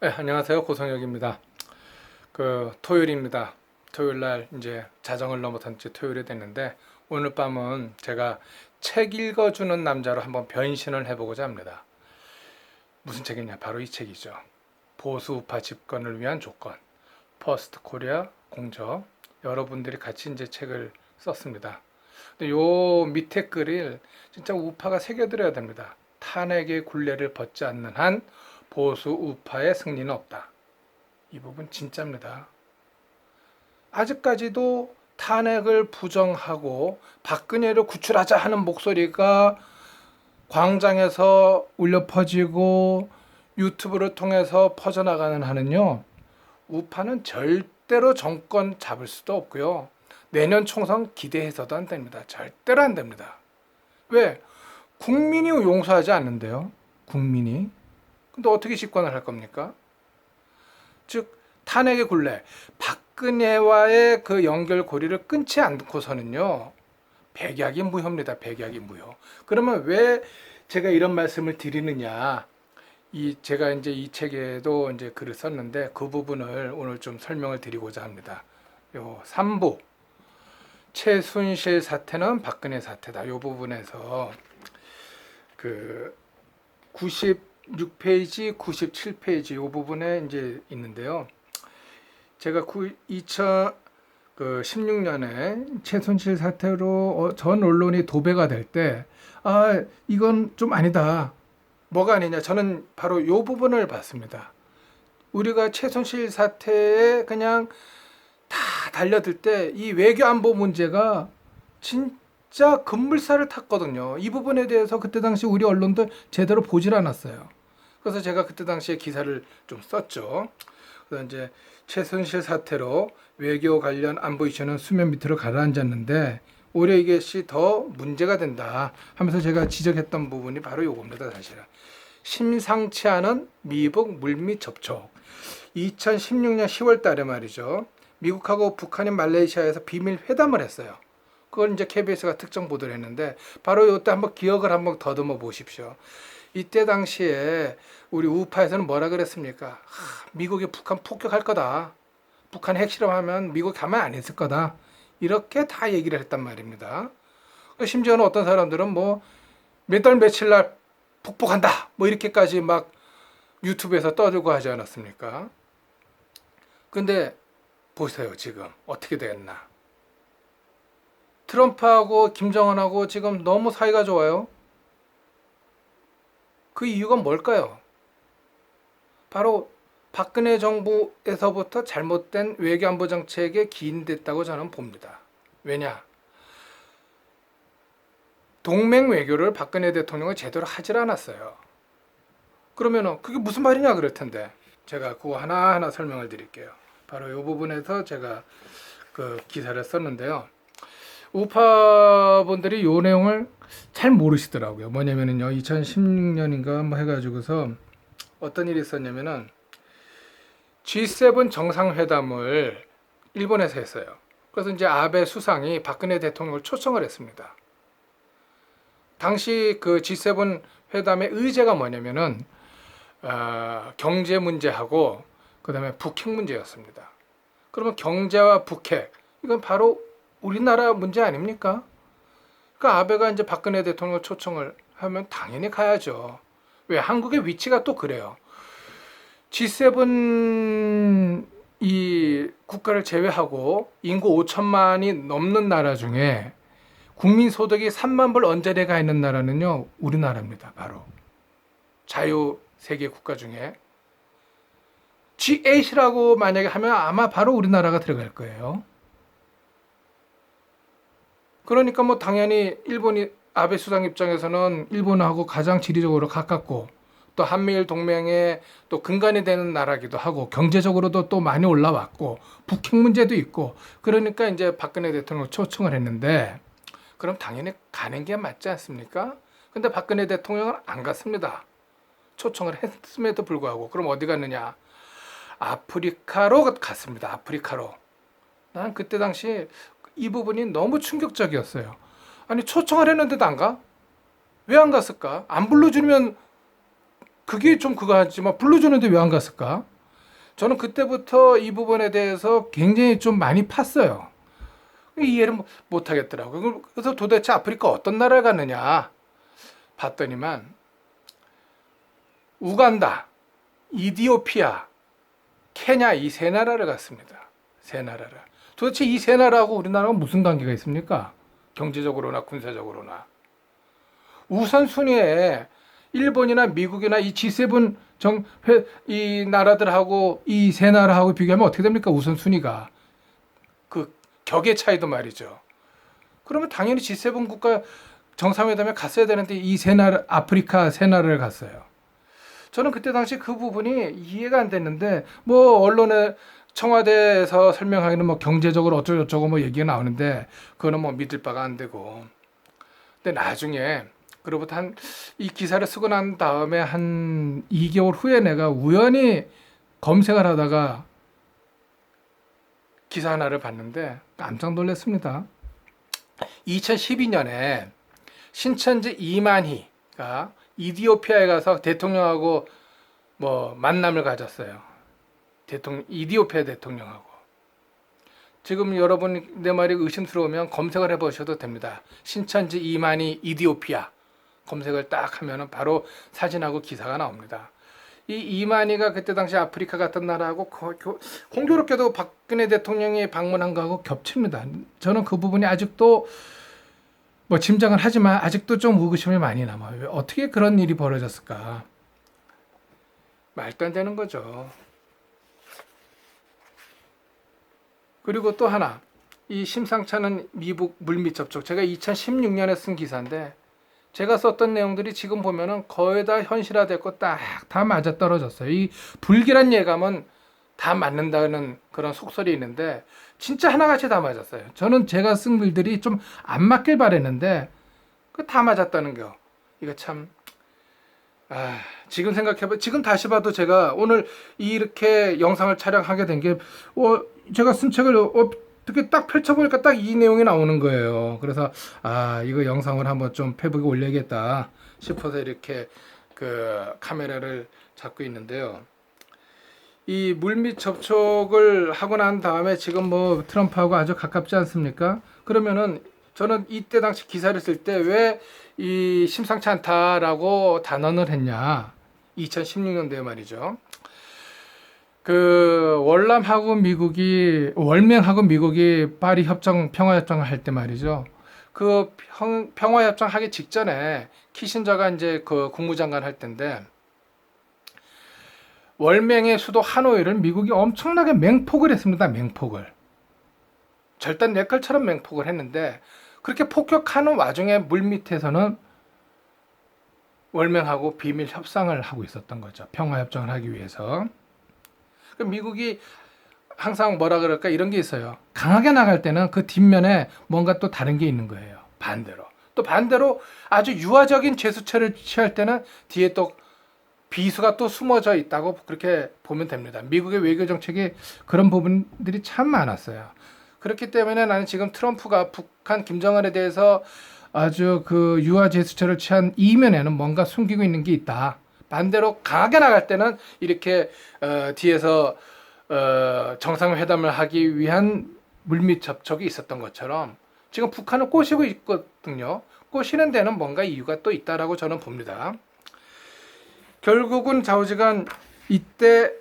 네, 안녕하세요 고성혁입니다. 그 토요일입니다. 토요일 날 이제 자정을 넘어선 지 토요일이 됐는데 오늘 밤은 제가 책 읽어 주는 남자로 한번 변신을 해 보고자 합니다. 무슨 책이냐? 바로 이 책이죠. 보수 우파 집권을 위한 조건. 퍼스트 코리아 공저. 여러분들이 같이 이제 책을 썼습니다. 근데 요 밑에 글을 진짜 우파가 새겨들어야 됩니다. 탄핵의 굴레를 벗지 않는 한 보수 우파의 승리는 없다. 이 부분 진짜입니다. 아직까지도 탄핵을 부정하고 박근혜를 구출하자 하는 목소리가 광장에서 울려 퍼지고 유튜브를 통해서 퍼져나가는 한은요. 우파는 절대로 정권 잡을 수도 없고요. 내년 총선 기대해서도 안 됩니다. 절대로 안 됩니다. 왜? 국민이 용서하지 않는데요. 국민이. 근데 어떻게 집권을 할 겁니까? 즉 탄핵의 굴레, 박근혜와의 그 연결고리를 끊지 않고서는요. 백약이 무효입니다. 백약이 무효. 그러면 왜 제가 이런 말씀을 드리느냐? 이 제가 이제 이 책에도 이제 글을 썼는데 그 부분을 오늘 좀 설명을 드리고자 합니다. 요 3부 최순실 사태는 박근혜 사태다. 요 부분에서 그 96페이지, 97페이지 요 부분에 이제 있는데요. 제가 구, 2000, 그 16년에 최순실 사태로 어, 전 언론이 도배가 될 때, 아, 이건 좀 아니다. 뭐가 아니냐. 저는 바로 요 부분을 봤습니다. 우리가 최순실 사태에 그냥 다 달려들 때 이 외교 안보 문제가 진짜 급물살을 탔거든요. 이 부분에 대해서 그때 당시 우리 언론들 제대로 보질 않았어요. 그래서 제가 그때 당시에 기사를 좀 썼죠. 그래서 이제 최순실 사태로 외교 관련 안보 이슈는 수면 밑으로 가라앉았는데 오히려 이것이 더 문제가 된다 하면서 제가 지적했던 부분이 바로 요겁니다 사실은. 심상치 않은 미북 물밑 접촉. 2016년 10월 달에 말이죠. 미국하고 북한이 말레이시아에서 비밀 회담을 했어요. 그걸 이제 KBS가 특정 보도를 했는데 바로 이때 한번 기억을 한번 더듬어 보십시오 이때 당시에 우리 우파에서는 뭐라 그랬습니까? 하, 미국이 북한 폭격할 거다. 북한 핵실험하면 미국 가만 안 있을 거다. 이렇게 다 얘기를 했단 말입니다. 심지어는 어떤 사람들은 뭐 몇 달 며칠 날 북폭한다. 뭐 이렇게까지 막 유튜브에서 떠들고 하지 않았습니까? 근데 보세요 지금 어떻게 됐나? 트럼프하고 김정은하고 지금 너무 사이가 좋아요. 그 이유가 뭘까요? 바로 박근혜 정부에서부터 잘못된 외교안보 정책에 기인됐다고 저는 봅니다. 왜냐? 동맹 외교를 박근혜 대통령은 제대로 하질 않았어요. 그러면은 그게 무슨 말이냐 그럴 텐데 제가 그거 하나하나 설명을 드릴게요. 바로 이 부분에서 제가 그 기사를 썼는데요. 우파분들이 요 내용을 잘 모르시더라고요. 뭐냐면은요, 2016년인가 뭐 해가지고서 어떤 일이 있었냐면은 G7 정상회담을 일본에서 했어요. 그래서 이제 아베 수상이 박근혜 대통령을 초청을 했습니다. 당시 그 G7 회담의 의제가 뭐냐면은 어, 경제 문제하고 그다음에 북핵 문제였습니다. 그러면 경제와 북핵 이건 바로 우리나라 문제 아닙니까? 그러니까 아베가 이제 박근혜 대통령 초청을 하면 당연히 가야죠. 왜 한국의 위치가 또 그래요. G7 이 국가를 제외하고 인구 5천만이 넘는 나라 중에 국민 소득이 3만 불 언저리에 가 있는 나라는요 우리나라입니다. 바로 자유 세계 국가 중에 G8이라고 만약에 하면 아마 바로 우리나라가 들어갈 거예요. 그러니까 뭐 당연히 일본이 아베 수상 입장에서는 일본하고 가장 지리적으로 가깝고 또 한미일 동맹의 또 근간이 되는 나라기도 하고 경제적으로도 또 많이 올라왔고 북핵 문제도 있고 그러니까 이제 박근혜 대통령 초청을 했는데 그럼 당연히 가는 게 맞지 않습니까? 근데 박근혜 대통령은 안 갔습니다. 초청을 했음에도 불구하고 그럼 어디 갔느냐? 아프리카로 갔습니다. 아프리카로. 난 그때 당시 이 부분이 너무 충격적이었어요. 아니 초청을 했는데도 안 가? 왜 안 갔을까? 안 불러주면 그게 좀 그거 하지만 불러주는데 왜 안 갔을까? 저는 그때부터 이 부분에 대해서 굉장히 좀 많이 팠어요. 이해를 못- 못 하겠더라고요. 그래서 도대체 아프리카 어떤 나라에 갔느냐 봤더니만 우간다, 이디오피아, 케냐 이 세 나라를 갔습니다. 세 나라를. 도대체 이 세 나라하고 우리나라가 무슨 관계가 있습니까? 경제적으로나 군사적으로나. 우선순위에 일본이나 미국이나 이 G7 정, 회, 이 나라들하고 이 세 나라하고 비교하면 어떻게 됩니까? 우선순위가. 그 격의 차이도 말이죠. 그러면 당연히 G7 국가 정상회담에 갔어야 되는데 이 세 나라, 아프리카 세 나라를 갔어요. 저는 그때 당시 그 부분이 이해가 안 됐는데 뭐 언론에 청와대에서 설명하기는 뭐 경제적으로 어쩌고저쩌고 뭐 얘기가 나오는데 그거는 뭐 믿을 바가 안 되고 근데 나중에 그로부터 한 이 기사를 쓰고 난 다음에 한 2개월 후에 내가 우연히 검색을 하다가 기사 하나를 봤는데 깜짝 놀랐습니다. 2012년에 신천지 이만희가 이디오피아에 가서 대통령하고 뭐 만남을 가졌어요. 대통령 이디오피아 대통령하고. 지금 여러분 내 말이 의심스러우면 검색을 해보셔도 됩니다. 신천지 이만희 이디오피아 검색을 딱 하면은 바로 사진하고 기사가 나옵니다. 이 이만희가 그때 당시 아프리카 같은 나라하고 공교롭게도 박근혜 대통령이 방문한 거하고 겹칩니다. 저는 그 부분이 아직도 뭐 짐작은 하지만 아직도 좀 의구심이 많이 남아요. 왜 어떻게 그런 일이 벌어졌을까? 말도 안 되는 거죠. 그리고 또 하나, 이 심상찮은 미국 물밑 접촉. 제가 2016년에 쓴 기사인데, 제가 썼던 내용들이 지금 보면은 거의 다 현실화됐고 딱 다 맞아 떨어졌어요. 이 불길한 예감은 다 맞는다는 그런 속설이 있는데 진짜 하나같이 다 맞았어요. 저는 제가 쓴 글들이 좀 안 맞길 바랬는데 그 다 맞았다는 거. 이거 참 아, 지금 생각해봐 지금 다시 봐도 제가 오늘 이렇게 영상을 촬영하게 된 게 어, 제가 쓴 책을 어떻게 딱 펼쳐보니까 딱 이 내용이 나오는 거예요. 그래서 아 이거 영상을 한번 좀 페북에 올려야겠다 싶어서 이렇게 그 카메라를 잡고 있는데요. 이 물밑 접촉을 하고 난 다음에 지금 뭐 트럼프하고 아주 가깝지 않습니까? 그러면은 저는 이때 당시 기사를 쓸 때 왜 이 심상치 않다라고 단언을 했냐? 2016년도에 말이죠. 그 월남하고 미국이 월맹하고 미국이 파리 협정 평화 협정을 할 때 말이죠. 그 평, 평화 협정 하기 직전에 키신저가 이제 그 국무장관 할 때인데 월맹의 수도 하노이를 미국이 엄청나게 맹폭을 했습니다. 맹폭을. 절단 내 걸처럼 맹폭을 했는데 그렇게 폭격하는 와중에 물 밑에서는 월맹하고 비밀 협상을 하고 있었던 거죠. 평화 협정을 하기 위해서. 그 미국이 항상 뭐라 그럴까 이런 게 있어요. 강하게 나갈 때는 그 뒷면에 뭔가 또 다른 게 있는 거예요. 반대로. 또 반대로 아주 유화적인 제스처를 취할 때는 뒤에 또 비수가 또 숨어져 있다고 그렇게 보면 됩니다. 미국의 외교 정책이 그런 부분들이 참 많았어요. 그렇기 때문에 나는 지금 트럼프가 북한 김정은에 대해서 아주 그 유화 제스처를 취한 이면에는 뭔가 숨기고 있는 게 있다. 반대로 강하게 나갈 때는 이렇게 어, 뒤에서 어, 정상회담을 하기 위한 물밑 접촉이 있었던 것처럼 지금 북한을 꼬시고 있거든요. 꼬시는 데는 뭔가 이유가 또 있다라고 저는 봅니다. 결국은 좌우지간 이때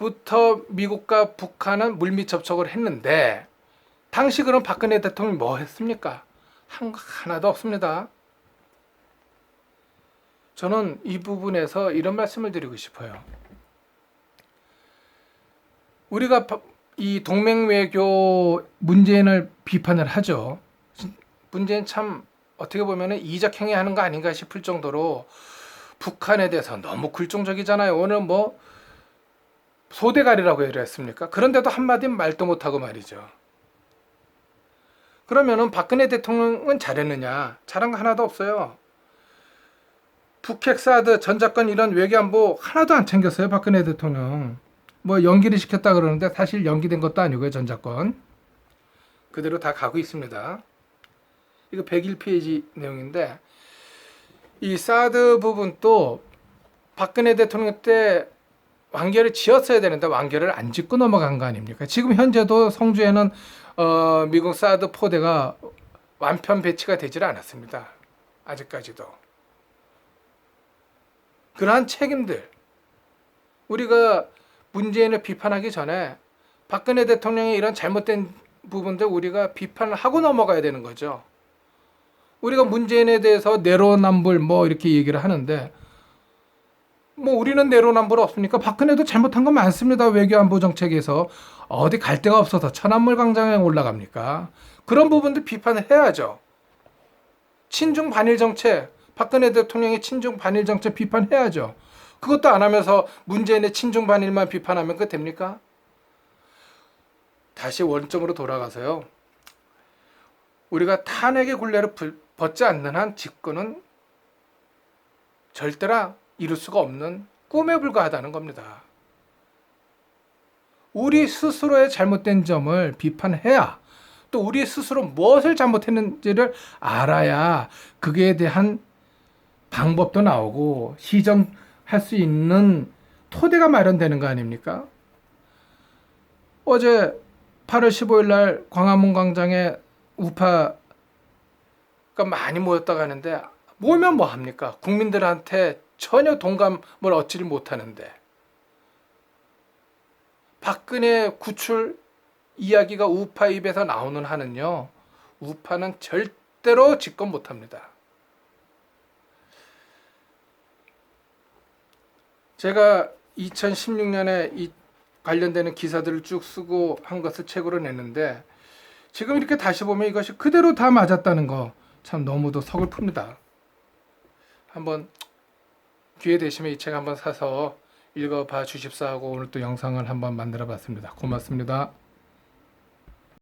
부터 미국과 북한은 물밑 접촉을 했는데 당시 그럼 박근혜 대통령이 뭐 했습니까? 한거 하나도 없습니다. 저는 이 부분에서 이런 말씀을 드리고 싶어요. 우리가 바- 이 동맹 외교 문재인을 비판을 하죠. 문재인 참 어떻게 보면 이적 행위 하는 거 아닌가 싶을 정도로 북한에 대해서 너무 굴종적이잖아요. 오늘 뭐 소대가리라고 얘기를 했습니까? 그런데도 한마디 말도 못하고 말이죠. 그러면은 박근혜 대통령은 잘했느냐? 잘한 거 하나도 없어요. 북핵 사드 전작권 이런 외교안보 하나도 안 챙겼어요. 박근혜 대통령. 뭐 연기를 시켰다 그러는데 사실 연기된 것도 아니고요. 전작권. 그대로 다 가고 있습니다. 이거 101페이지 내용인데 이 사드 부분도 박근혜 대통령 때 완결을 지었어야 되는데 완결을 안 짓고 넘어간 거 아닙니까? 지금 현재도 성주에는 어, 미국 사드 포대가 완편 배치가 되질 않았습니다. 아직까지도. 그러한 책임들 우리가 문재인을 비판하기 전에 박근혜 대통령의 이런 잘못된 부분들 우리가 비판을 하고 넘어가야 되는 거죠. 우리가 문재인에 대해서 내로남불 뭐 이렇게 얘기를 하는데 뭐 우리는 내로남불 없습니까? 박근혜도 잘못한 거 많습니다. 외교안보 정책에서 어디 갈 데가 없어서 천안물 광장에 올라갑니까? 그런 부분들 비판을 해야죠. 친중 반일 정책, 박근혜 대통령의 친중 반일 정책 비판해야죠. 그것도 안 하면서 문재인의 친중 반일만 비판하면 그 됩니까? 다시 원점으로 돌아가서요. 우리가 탄핵의 굴레를 불- 벗지 않는 한 집권은 절대로 이룰 수가 없는 꿈에 불과하다는 겁니다. 우리 스스로의 잘못된 점을 비판해야 또 우리 스스로 무엇을 잘못했는지를 알아야 그에 대한 방법도 나오고 시정할 수 있는 토대가 마련되는 거 아닙니까? 어제 8월 15일 날 광화문 광장에 우파가 많이 모였다고 하는데 모이면 뭐 합니까? 국민들한테 전혀 동감을 얻지를 못하는데 박근혜 구출 이야기가 우파 입에서 나오는 한은요 우파는 절대로 집권 못합니다. 제가 2016년에 이 관련되는 기사들을 쭉 쓰고 한 것을 책으로 냈는데 지금 이렇게 다시 보면 이것이 그대로 다 맞았다는 거 참 너무도 서글픕니다. 한번 기회 되시면 이 책 한번 사서 읽어봐 주십사 하고 오늘 또 영상을 한번 만들어 봤습니다. 고맙습니다.